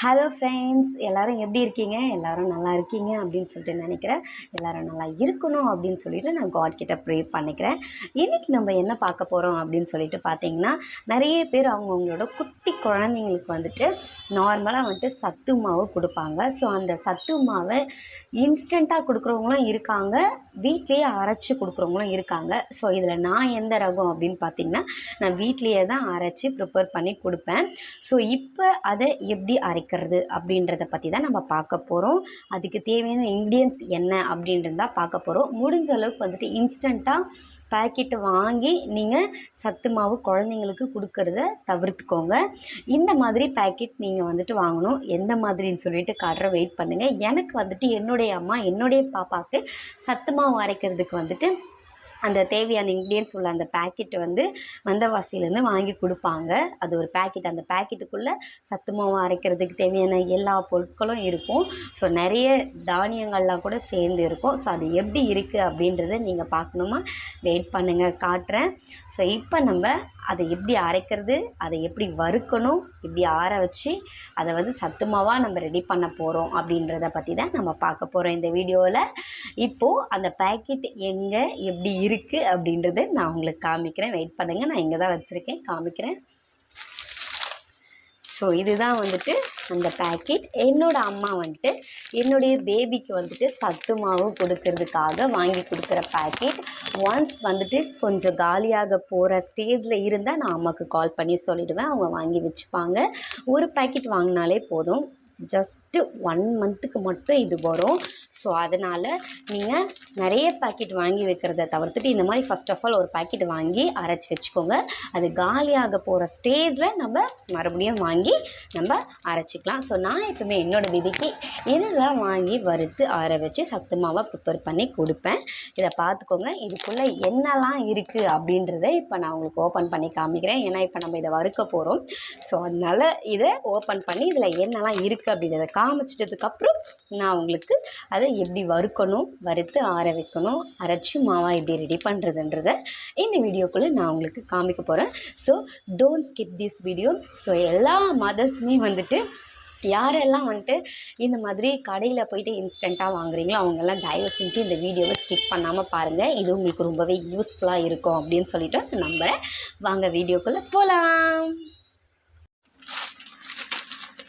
Hello friends எல்லோரும் எப்படி இருக்கீங்க? எல்லோரும் நல்லா இருக்கீங்க அப்படின்னு சொல்லிட்டு நினைக்கிறேன். எல்லோரும் நல்லா இருக்கணும் அப்படின்னு சொல்லிட்டு நான் காட் கிட்ட ப்ரே பண்ணிக்கிறேன். இன்றைக்கி நம்ம என்ன பார்க்க போகிறோம் அப்படின்னு சொல்லிட்டு பார்த்தீங்கன்னா நிறைய பேர் அவங்கவுங்களோட குட்டி குழந்தைங்களுக்கு வந்துட்டு நார்மலாக வந்துட்டு சத்து மாவு கொடுப்பாங்க. ஸோ அந்த சத்து மாவை இன்ஸ்டண்ட்டாக கொடுக்குறவங்களும் இருக்காங்க. வீட்லேயே அரைச்சி கொடுக்குறவங்களும் இருக்காங்க. ஸோ இதில் நான் எந்த ரகம் அப்படின்னு பார்த்தீங்கன்னா நான் வீட்லேயே தான் அரைச்சி ப்ரிப்பேர் பண்ணி கொடுப்பேன். ஸோ இப்போ அதை எப்படி அரைக்கிறது அப்படின்றத பற்றி தான் நம்ம பார்க்க போகிறோம் அதுக்கு தேவையான இன்க்ரீடியன்ஸ் என்ன அப்படின்றது தான் பார்க்க போகிறோம் முடிஞ்ச அளவுக்கு வந்துட்டு இன்ஸ்டண்ட்டாக பேக்கெட்டு வாங்கி நீங்கள் சத்து மாவு குழந்தைங்களுக்கு கொடுக்கறத தவிர்த்துக்கோங்க. இந்த மாதிரி பேக்கெட் நீங்கள் வந்துட்டு வாங்கணும். எந்த மாதிரின்னு சொல்லிட்டு காட்டுற வெயிட் பண்ணுங்கள் எனக்கு வந்துட்டு என்னுடைய அம்மா என்னுடைய பாப்பாவுக்கு சத்து மாவு அரைக்கிறதுக்கு வந்துட்டு அந்த தேவையான இன்க்ரீடியன்ஸ் உள்ள அந்த பேக்கெட் வந்து வந்தவாசியிலேருந்து வாங்கி கொடுப்பாங்க. அது ஒரு பேக்கெட் அந்த பேக்கெட்டுக்குள்ளே சத்து மாவு அரைக்கிறதுக்கு தேவையான எல்லா பொருட்களும் இருக்கும். ஸோ நிறைய தானியங்கள்லாம் கூட சேர்ந்து இருக்கும். ஸோ அது எப்படி இருக்குது அப்படின்றத நீங்கள் பார்க்கணுமா? வெயிட் பண்ணுங்கள் காட்டுறேன். ஸோ இப்போ நம்ம அதை எப்படி அரைக்கிறது அதை எப்படி வறுக்கணும் எப்படி ஆற வச்சு அதை வந்து சத்து மாவாக நம்ம ரெடி பண்ண போகிறோம் அப்படின்றத பற்றி தான் நம்ம பார்க்க போகிறோம் இந்த வீடியோவில் இப்போது அந்த பேக்கெட் எங்கே எப்படி இருக்குது அப்படின்றத நான் உங்களுக்கு காமிக்கிறேன். வெயிட் பண்ணுங்கள் நான் இங்கே தான் வச்சுருக்கேன். காமிக்கிறேன். ஸோ இதுதான் வந்துட்டு அந்த பேக்கெட் என்னோடய அம்மா வந்துட்டு என்னுடைய பேபிக்கு வந்துட்டு சத்து மாவு கொடுக்கறதுக்காக வாங்கி கொடுக்குற பேக்கெட் ஒன்ஸ் வந்துட்டு கொஞ்சம் காலியாக போகிற ஸ்டேஜில் இருந்தால் நான் அம்மாவுக்கு கால் பண்ணி சொல்லிடுவேன். அவங்க வாங்கி வச்சுப்பாங்க. ஒரு பேக்கெட் வாங்கினாலே போதும். ஜஸ்ட்டு ஒன் மந்த்துக்கு மட்டும் இது வரும். ஸோ அதனால் நீங்கள் நிறைய பேக்கெட் வாங்கி வைக்கிறத தவிர்த்துட்டு இந்த மாதிரி ஃபஸ்ட் ஆஃப் ஆல் ஒரு பேக்கெட் வாங்கி அரைச்சி வச்சுக்கோங்க. அது காலியாக போகிற ஸ்டேஜில் நம்ம மறுபடியும் வாங்கி நம்ம அரைச்சிக்கலாம். ஸோ நான் எப்பவுமே என்னோடய பேபிக்கு இதெல்லாம் வாங்கி வறுத்து ஆற வச்சு சத்து மாவை ப்ரிப்பேர் பண்ணி கொடுப்பேன். இதை பார்த்துக்கோங்க. இதுக்குள்ளே என்னெல்லாம் இருக்குது அப்படின்றத இப்போ நான் உங்களுக்கு ஓப்பன் பண்ணி காமிக்கிறேன். ஏன்னா இப்போ நம்ம இதை வறுக்க போகிறோம் ஸோ அதனால் இதை ஓப்பன் பண்ணி இதில் என்னெல்லாம் இருக்குது அப்படின்றத காமிச்சிட்டதுக்கப்புறம் நான் உங்களுக்கு அதை எப்படி வறுக்கணும் வறுத்து ஆற வைக்கணும் அரைச்சி மாவா எப்படி ரெடி பண்ணுறதுன்றத இந்த வீடியோக்குள்ளே நான் உங்களுக்கு காமிக்க போகிறேன் so don't skip this video so எல்லா மதர்ஸுமே வந்துட்டு யாரெல்லாம் வந்துட்டு இந்த மாதிரி கடையில் போயிட்டு இன்ஸ்டண்ட்டாக வாங்குறீங்களோ அவங்கெல்லாம் தயவு செஞ்சு இந்த வீடியோவை ஸ்கிப் பண்ணாமல் பாருங்கள் இது உங்களுக்கு ரொம்பவே யூஸ்ஃபுல்லாக இருக்கும் அப்படின்னு சொல்லிட்டு நம்புகிறேன் வாங்க வீடியோக்குள்ளே போகலாம்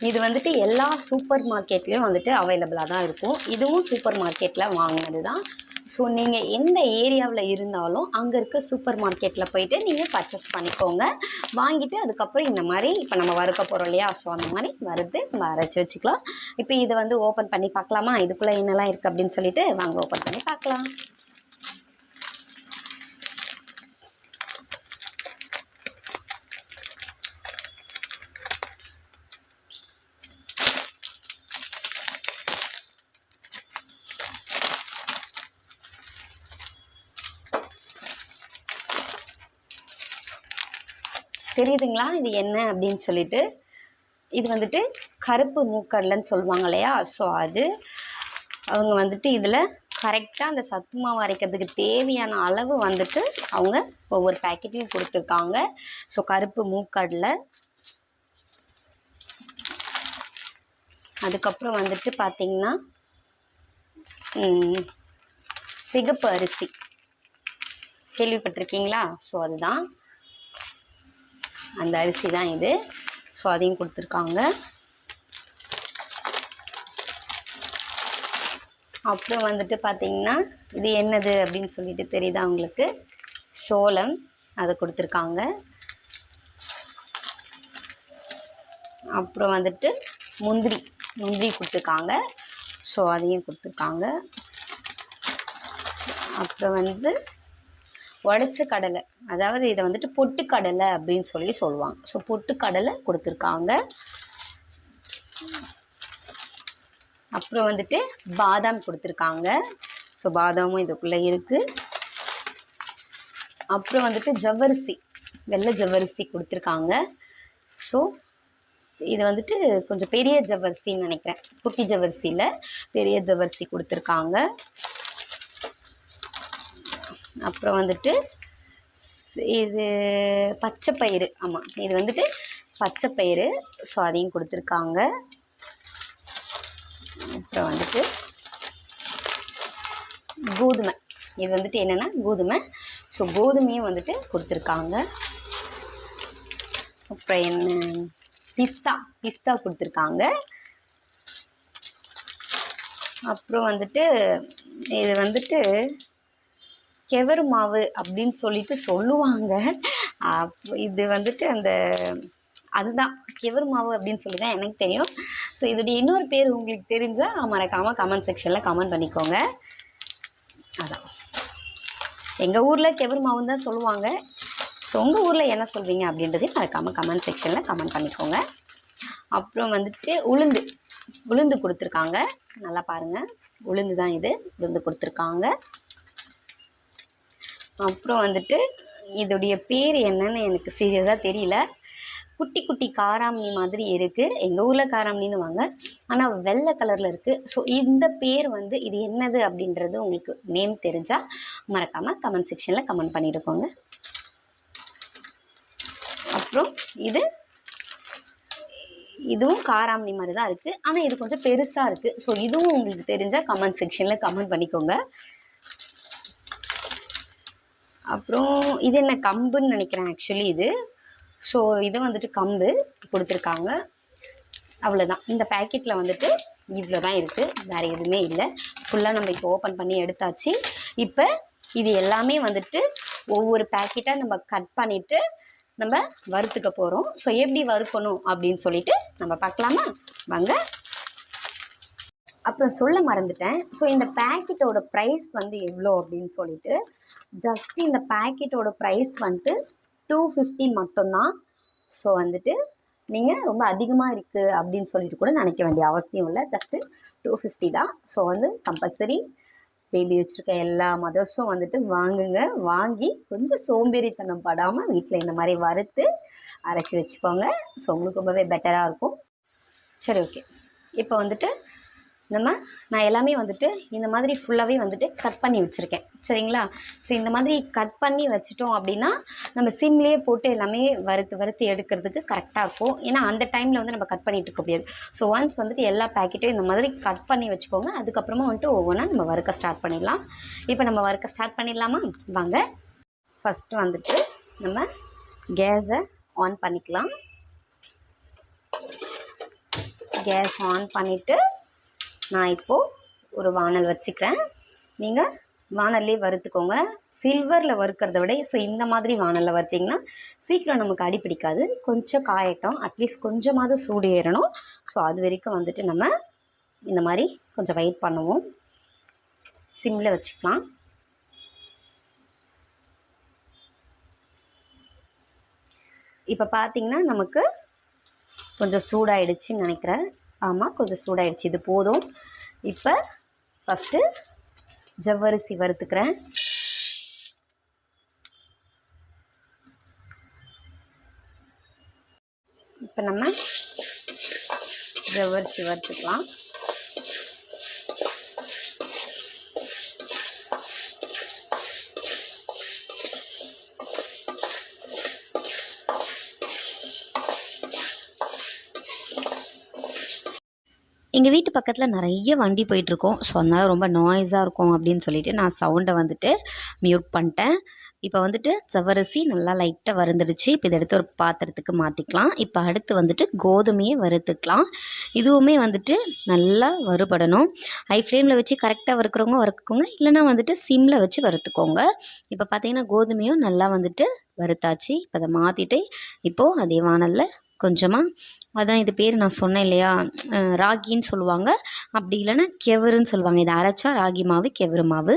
இது வந்துட்டு எல்லா சூப்பர் மார்க்கெட்லேயும் வந்துட்டு அவைலபிளாக தான் இருக்கும். இதுவும் சூப்பர் மார்க்கெட்டில் வாங்கினது தான் ஸோ நீங்கள் எந்த ஏரியாவில் இருந்தாலும் அங்கே இருக்க சூப்பர் மார்க்கெட்டில் போயிட்டு நீங்கள் பர்ச்சேஸ் பண்ணிக்கோங்க. வாங்கிட்டு அதுக்கப்புறம் இந்த மாதிரி இப்போ நம்ம வறுக்க போகிறோம் இல்லையா? ஸோ அந்த மாதிரி வறுத்து நம்ம அரைச்சி வச்சுக்கலாம். இப்போ இதை வந்து ஓப்பன் பண்ணி பார்க்கலாமா? இதுக்குள்ளே என்னெல்லாம் இருக்குது அப்படின்னு சொல்லிட்டு வாங்க ஓப்பன் பண்ணி பார்க்கலாம். தெரியுதுங்களா? இது என்ன அப்படின்னு சொல்லிட்டு. இது வந்துட்டு கருப்பு மூக்கடலைன்னு சொல்லுவாங்க இல்லையா? ஸோ அது அவங்க வந்துட்டு இதில் கரெக்டாக அந்த சத்து மாவு அரைக்கிறதுக்கு தேவையான அளவு வந்துட்டு அவங்க ஒவ்வொரு பேக்கெட்லையும் கொடுத்துருக்காங்க. ஸோ கருப்பு மூக்கடலை. அதுக்கப்புறம் வந்துட்டு பார்த்திங்கன்னா சிகப்பு அரிசி. கேள்விப்பட்டிருக்கீங்களா? ஸோ அதுதான். அந்த அரிசி தான் இது. ஸோ அதையும் கொடுத்துருக்காங்க. அப்புறம் வந்துட்டு பார்த்தீங்கன்னா இது என்னது அப்படின்னு சொல்லிட்டு தெரியுதா உங்களுக்கு? சோளம் அதை கொடுத்துருக்காங்க. அப்புறம் வந்துட்டு முந்திரி முந்திரி கொடுத்துருக்காங்க. ஸோ அதையும் கொடுத்துருக்காங்க. அப்புறம் வந்து உடச்ச கடலை. அதாவது இதை வந்துட்டு பொட்டுக்கடலை அப்படின்னு சொல்லி சொல்லுவாங்க. ஸோ பொட்டுக்கடலை கொடுத்துருக்காங்க. அப்புறம் வந்துட்டு பாதாம் கொடுத்துருக்காங்க. ஸோ பாதாமும் இதுக்குள்ளே இருக்குது அப்புறம் வந்துட்டு ஜவ்வரிசி வெள்ளை ஜவ்வரிசி கொடுத்துருக்காங்க. ஸோ இது வந்துட்டு கொஞ்சம் பெரிய ஜவ்வரிசின்னு நினைக்கிறேன். குட்டி ஜவ்வரிசியில் பெரிய ஜவ்வரிசி கொடுத்துருக்காங்க. அப்புறம் வந்துட்டு இது பச்சை பயிறு ஆமாம் இது வந்துட்டு பச்சை பயிறு ஸோ அதையும் கொடுத்துருக்காங்க. அப்புறம் வந்துட்டு கோதுமை. இது வந்துட்டு என்னென்னா கோதுமை. ஸோ கோதுமையும் வந்துட்டு கொடுத்துருக்காங்க. அப்புறம் என்ன? பிஸ்தா. பிஸ்தா கொடுத்துருக்காங்க. அப்புறம் வந்துட்டு இது வந்துட்டு கெவரு மாவு அப்படின்னு சொல்லிட்டு சொல்லுவாங்க. அப்போ இது வந்துட்டு அந்த அதுதான். கெவரு மாவு அப்படின்னு சொல்லி தான் எனக்கு தெரியும். ஸோ இதோடைய இன்னொரு பேர் உங்களுக்கு தெரிஞ்சால் மறக்காமல் கமெண்ட் செக்ஷனில் கமெண்ட் பண்ணிக்கோங்க. அதான். எங்கள் ஊரில் கெவரு மாவுன்னு தான் சொல்லுவாங்க. ஸோ உங்கள் ஊரில் என்ன சொல்வீங்க அப்படின்றதையும் மறக்காமல் கமெண்ட் செக்ஷனில் கமெண்ட் பண்ணிக்கோங்க. அப்புறம் வந்துட்டு உளுந்து. உளுந்து கொடுத்துருக்காங்க. நல்லா பாருங்கள் உளுந்து தான் இது. உளுந்து கொடுத்துருக்காங்க. அப்புறம் வந்துட்டு இதோடைய பேர் என்னன்னு எனக்கு சீரியஸாக தெரியல. குட்டி குட்டி காராமணி மாதிரி இருக்குது எங்கள் ஊரில் காராமணின்னு வாங்க. ஆனால் வெள்ளை கலரில் இருக்குது ஸோ இந்த பேர் வந்து இது என்னது அப்படின்றது உங்களுக்கு நேம் தெரிஞ்சால் மறக்காமல் கமெண்ட் செக்ஷனில் கமெண்ட் பண்ணிட்டு போங்க. அப்புறம் இது இதுவும் காராமணி மாதிரி தான் இருக்குது ஆனால் இது கொஞ்சம் பெருசாக இருக்குது ஸோ இதுவும் உங்களுக்கு தெரிஞ்சால் கமெண்ட் செக்ஷனில் கமெண்ட் பண்ணிக்கோங்க. அப்புறம் இது என்ன கம்புன்னு நினைக்கிறேன் ஆக்சுவலி இது. ஸோ இது வந்துட்டு கம்பு கொடுத்துருக்காங்க. அவ்வளோதான் இந்த பேக்கெட்டில் வந்துட்டு இவ்வளோ தான் இருக்குது வேறு எதுவுமே இல்லை. ஃபுல்லாக நம்ம இப்போ ஓப்பன் பண்ணி எடுத்தாச்சு. இப்போ இது எல்லாமே வந்துட்டு ஒவ்வொரு பேக்கெட்டாக நம்ம கட் பண்ணிவிட்டு நம்ம வறுத்துக்க போகிறோம் ஸோ எப்படி வறுக்கணும் அப்படின்னு சொல்லிட்டு நம்ம பார்க்கலாமா? வாங்க. அப்புறம் சொல்ல மறந்துட்டேன். ஸோ இந்த பேக்கெட்டோட ப்ரைஸ் வந்து எவ்வளோ அப்படின்னு சொல்லிட்டு ஜஸ்ட் இந்த பேக்கெட்டோட ப்ரைஸ் வந்துட்டு டூ ஃபிஃப்டி மட்டும்தான். ஸோ வந்துட்டு நீங்கள் ரொம்ப அதிகமாக இருக்குது அப்படின்னு சொல்லிட்டு கூட நினைக்க வேண்டிய அவசியம் இல்லை. ஜஸ்ட்டு டூ ஃபிஃப்டி தான். ஸோ வந்து கம்பல்சரி பேபி வச்சுருக்க எல்லா மதர்ஸும் வந்துட்டு வாங்குங்க. வாங்கி கொஞ்சம் சோம்பேறித்தனம் படாமல் வீட்டில் இந்த மாதிரி வறுத்து அரைச்சி வச்சுக்கோங்க. ஸோ உங்களுக்கு ரொம்பவே பெட்டராக இருக்கும். சரி ஓகே இப்போ வந்துட்டு நம்ம நான் எல்லாமே வந்துட்டு இந்த மாதிரி ஃபுல்லாகவே வந்துட்டு கட் பண்ணி வச்சுருக்கேன். சரிங்களா? ஸோ இந்த மாதிரி கட் பண்ணி வச்சிட்டோம் அப்படின்னா நம்ம சிம்லேயே போட்டு எல்லாமே வறுத்து வறுத்து எடுக்கிறதுக்கு கரெக்டாக இருக்கும். ஏன்னா அந்த டைமில் வந்து நம்ம கட் பண்ணிட்டு இருக்க முடியாது. ஸோ ஒன்ஸ் வந்துட்டு எல்லா பேக்கெட்டையும் இந்த மாதிரி கட் பண்ணி வச்சுக்கோங்க. அதுக்கப்புறமா வந்துட்டு ஒவ்வொன்றா நம்ம வறுக்க ஸ்டார்ட் பண்ணிடலாம். இப்போ நம்ம வறுக்க ஸ்டார்ட் பண்ணிடலாமா? வாங்க. ஃபஸ்ட்டு வந்துட்டு நம்ம கேஸை ஆன் பண்ணிக்கலாம். கேஸ் ஆன் பண்ணிவிட்டு நான் இப்போது ஒரு வானல் வச்சுக்கிறேன். நீங்கள் வானல்லே வறுத்துக்கோங்க. சில்வரில் வறுக்கிறத விட ஸோ இந்த மாதிரி வானலில் வறுத்திங்கன்னா சீக்கிரம் நமக்கு அடி பிடிக்காது. கொஞ்சம் காயட்டும். அட்லீஸ்ட் கொஞ்சமாவது சூடு ஏறணும். ஸோ அது வரைக்கும் வந்துட்டு நம்ம இந்த மாதிரி கொஞ்சம் வெயிட் பண்ணுவோம். சிம்மில் வச்சுக்கலாம். இப்போ பார்த்தீங்கன்னா நமக்கு கொஞ்சம் சூடாயிடுச்சுன்னு நினைக்கிறேன். ஆமாம் கொஞ்சம் சூடாயிடுச்சு. இது போதும். இப்போ ஃபஸ்ட்டு ஜவ்வரிசி வறுத்துக்கிறேன். இப்போ நம்ம ஜவ்வரிசி வறுத்துக்கலாம். எங்கள் வீட்டு பக்கத்தில் நிறைய வண்டி போயிட்டுருக்கோம். ஸோ அதனால் ரொம்ப நாய்ஸாக இருக்கும் அப்படின்னு சொல்லிட்டு நான் சவுண்டை வந்துட்டு மியூட் பண்ணிட்டேன். இப்போ வந்துட்டு ஜவ்வரிசி நல்லா லைட்டாக வறுந்துடுச்சு. இப்போ இதை எடுத்து ஒரு பாத்திரத்துக்கு மாற்றிக்கலாம் இப்போ அடுத்து வந்துட்டு கோதுமையை வறுத்துக்கலாம். இதுவுமே வந்துட்டு நல்லா வறுபடணும். ஹை ஃப்ளேமில் வச்சு கரெக்டாக வறுக்கிறவங்க வறுக்குங்க இல்லைனா வந்துட்டு சிம்மில் வச்சு வறுத்துக்கோங்க. இப்போ பார்த்தீங்கன்னா கோதுமையும் நல்லா வந்துட்டு வறுத்தாச்சு. இப்போ அதை மாற்றிட்டு இப்போது அதே வானலில் கொஞ்சமாக அதான் இது பேர் நான் சொன்னேன் இல்லையா? ராகின்னு சொல்லுவாங்க. அப்படி இல்லைன்னா கெவுருன்னு சொல்லுவாங்க. இதை அரைச்சா ராகி மாவு கெவுரு மாவு.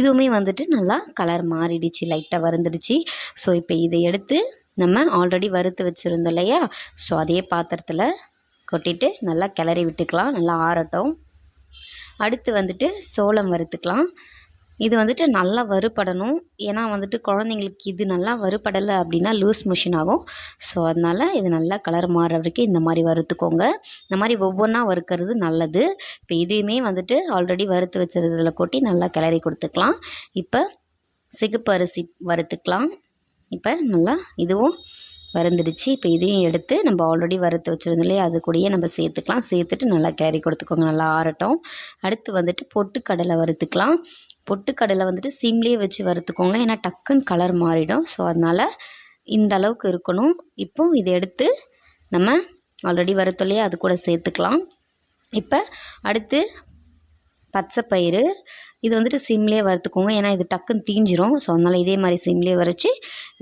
இதுவுமே வந்துட்டு நல்லா கலர் மாறிடுச்சு லைட்டாக வறுந்துடுச்சு. ஸோ இப்போ இதை எடுத்து நம்ம ஆல்ரெடி வறுத்து வச்சுருந்தோம் இல்லையா? ஸோ அதே பாத்திரத்தில் கொட்டிட்டு நல்லா கிளறி விட்டுக்கலாம். நல்லா ஆறட்டும். அடுத்து வந்துட்டு சோளம் வறுத்துக்கலாம். இது வந்துட்டு நல்லா வறுபடணும். ஏன்னா வந்துட்டு குழந்தைங்களுக்கு இது நல்லா வறுபடலை அப்படின்னா லூஸ் மோஷன் ஆகும். ஸோ அதனால் இது நல்லா கலர் மாறுற வரைக்கும் இந்த மாதிரி வறுத்துக்கோங்க. இந்த மாதிரி ஒவ்வொன்றா வறுக்கிறது நல்லது. இப்போ இதையுமே வந்துட்டு ஆல்ரெடி வறுத்து வச்சுருந்ததில் கொட்டி நல்லா கிளறி கொடுத்துக்கலாம். இப்போ சிகப்பு அரிசி வறுத்துக்கலாம். இப்போ நல்லா இதுவும் வறுந்துடுச்சு. இப்போ இதையும் எடுத்து நம்ம ஆல்ரெடி வறுத்து வச்சுருந்தோம் இல்லையா? அது கூடயே நம்ம சேர்த்துக்கலாம். சேர்த்துட்டு நல்லா கேரி கொடுத்துக்கோங்க. நல்லா ஆறட்டும். அடுத்து வந்துட்டு பொட்டுக்கடலை வறுத்துக்கலாம். பொட்டுக்கடலை வந்துட்டு சிம்லேயே வச்சு வறுத்துக்கோங்க. ஏன்னா டக்குன்னு கலர் மாறிடும். ஸோ அதனால் இந்த அளவுக்கு இருக்கணும். இப்போ இதை எடுத்து நம்ம ஆல்ரெடி வறுத்தோம் அது கூட சேர்த்துக்கலாம். இப்போ அடுத்து பச்சை பயிறு. இது வந்துட்டு சிம்லேயே வறுத்துக்கோங்க. ஏன்னா இது டக்குன்னு தீஞ்சிரும். ஸோ அதனால் இதே மாதிரி சிம்லேயே வரைச்சி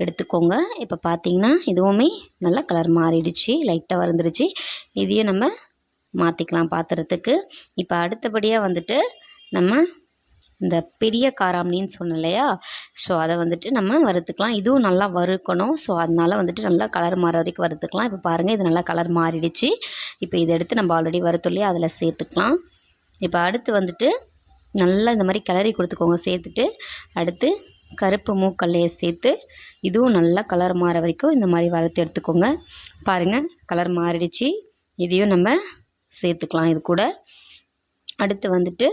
எடுத்துக்கோங்க. இப்போ பார்த்தீங்கன்னா இதுவுமே நல்லா கலர் மாறிடுச்சு. லைட்டாக வறந்துடுச்சு இதையும் நம்ம மாற்றிக்கலாம் பாத்திரத்துக்கு. இப்போ அடுத்தபடியாக வந்துட்டு நம்ம இந்த பெரிய காராமணின்னு சொன்னேன் இல்லையா? ஸோ அதை வந்துட்டு நம்ம வறுத்துக்கலாம். இதுவும் நல்லா வறுக்கணும். ஸோ அதனால் வந்துட்டு நல்லா கலர் மாற வரைக்கும் வறுத்துக்கலாம். இப்போ பாருங்கள் இது நல்லா கலர் மாறிடுச்சு. இப்போ இதை எடுத்து நம்ம ஆல்ரெடி வறுத்துள்ளே அதில் சேர்த்துக்கலாம். இப்போ அடுத்து வந்துட்டு நல்லா இந்த மாதிரி கிளறி கொடுத்துக்கோங்க. சேர்த்துட்டு அடுத்து கருப்பு மூக்கல்லையை சேர்த்து இதுவும் நல்லா கலர் மாற வரைக்கும் இந்த மாதிரி வறுத்து எடுத்துக்கோங்க. பாருங்கள் கலர் மாறிடுச்சு. இதையும் நம்ம சேர்த்துக்கலாம். இது கூட. அடுத்து வந்துட்டு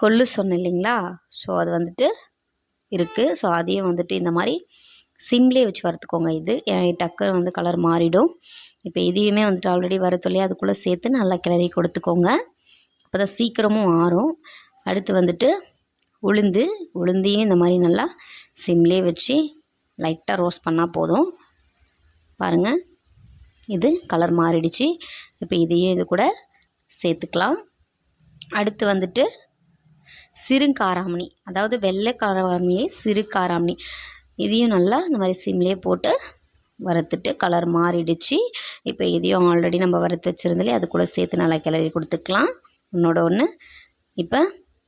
கொள்ளு சொன்னேன் இல்லைங்களா? ஸோ அது வந்துட்டு இருக்குது ஸோ அதையும் வந்துட்டு இந்த மாதிரி சிம்லேயே வச்சு வறுத்துக்கோங்க இது. ஏன் டக்கு வந்து கலர் மாறிடும். இப்போ இதையுமே வந்துட்டு ஆல்ரெடி வறுத்துள்ளே அதுக்குள்ளே சேர்த்து நல்லா கிளறி கொடுத்துக்கோங்க. அப்போ தான் சீக்கிரமும் ஆறும். அடுத்து வந்துட்டு உளுந்து. உளுந்தையும் இந்த மாதிரி நல்லா சிம்லேயே வச்சு லைட்டாக ரோஸ்ட் பண்ணால் போதும். பாருங்கள் இது கலர் மாறிடுச்சு. இப்போ இதையும் இது கூட சேர்த்துக்கலாம். அடுத்து வந்துட்டு சிறு காராமணி அதாவது வெள்ளை காராமணியே சிறு காராமணி இதையும் நல்லா இந்த மாதிரி சிம்லேயே போட்டு வறுத்துட்டு கலர் மாறிடுச்சு. இப்போ இதையும் ஆல்ரெடி நம்ம வறுத்து வச்சுருந்தாலே அது கூட சேர்த்து நல்லா கிளறி கொடுத்துக்கலாம். ஒன்றோட ஒன்று இப்போ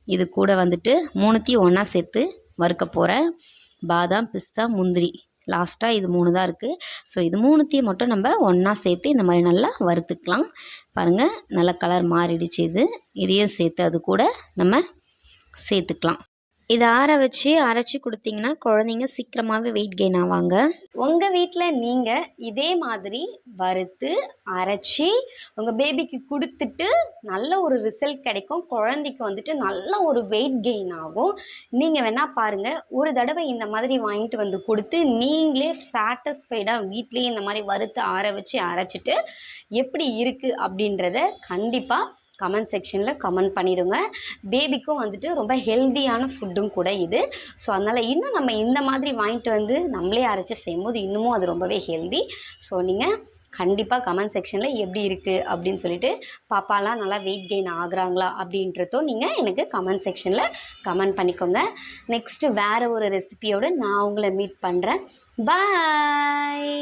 இது கூட வந்துட்டு மூணுத்தையும் ஒன்றா சேர்த்து வறுக்க போகிறேன் பாதாம் பிஸ்தா முந்திரி. லாஸ்ட்டாக இது மூணு தான் இருக்குது ஸோ இது மூணுத்தையும் மட்டும் நம்ம ஒன்றா சேர்த்து இந்த மாதிரி நல்லா வறுத்துக்கலாம். பாருங்கள் நல்லா கலர் மாறிடுச்சு இது. இதையும் சேர்த்து அது கூட நம்ம சேர்த்துக்கலாம். இதை ஆற வச்சு அரைச்சி கொடுத்தீங்கன்னா குழந்தைங்க சீக்கிரமாகவே வெயிட் கெயின் ஆவாங்க. உங்கள் வீட்டில் நீங்கள் இதே மாதிரி வறுத்து அரைச்சி உங்கள் பேபிக்கு கொடுத்துட்டு நல்ல ஒரு ரிசல்ட் கிடைக்கும். குழந்தைக்கு வந்துட்டு நல்ல ஒரு வெயிட் கெயின் ஆகும். நீங்கள் வேணால் பாருங்கள் ஒரு தடவை இந்த மாதிரி வாங்கிட்டு வந்து கொடுத்து நீங்களே சாட்டிஸ்ஃபைடாக வீட்லேயே இந்த மாதிரி வறுத்து ஆற வச்சு அரைச்சிட்டு எப்படி இருக்குது அப்படின்றத கண்டிப்பாக கமெண்ட் செக்ஷனில் கமெண்ட் பண்ணிடுங்க. பேபிக்கும் வந்துட்டு ரொம்ப ஹெல்தியான ஃபுட்டும் கூட இது. ஸோ அதனால் இன்னும் நம்ம இந்த மாதிரி வாங்கிட்டு வந்து நம்மளே அரைச்சி செய்யும்போது இன்னமும் அது ரொம்பவே ஹெல்தி ஸோ நீங்கள் கண்டிப்பாக கமெண்ட் செக்ஷனில் எப்படி இருக்குது அப்படின்னு சொல்லிட்டு பாப்பாலாம் நல்லா வெயிட் கெயின் ஆகுறாங்களா? அப்படின்றதும் நீங்கள் எனக்கு கமெண்ட் செக்ஷனில் கமெண்ட் பண்ணிக்கோங்க. நெக்ஸ்ட்டு வேறு ஒரு ரெசிபியோடு நான் உங்களை மீட் பண்ணுறேன் பாய்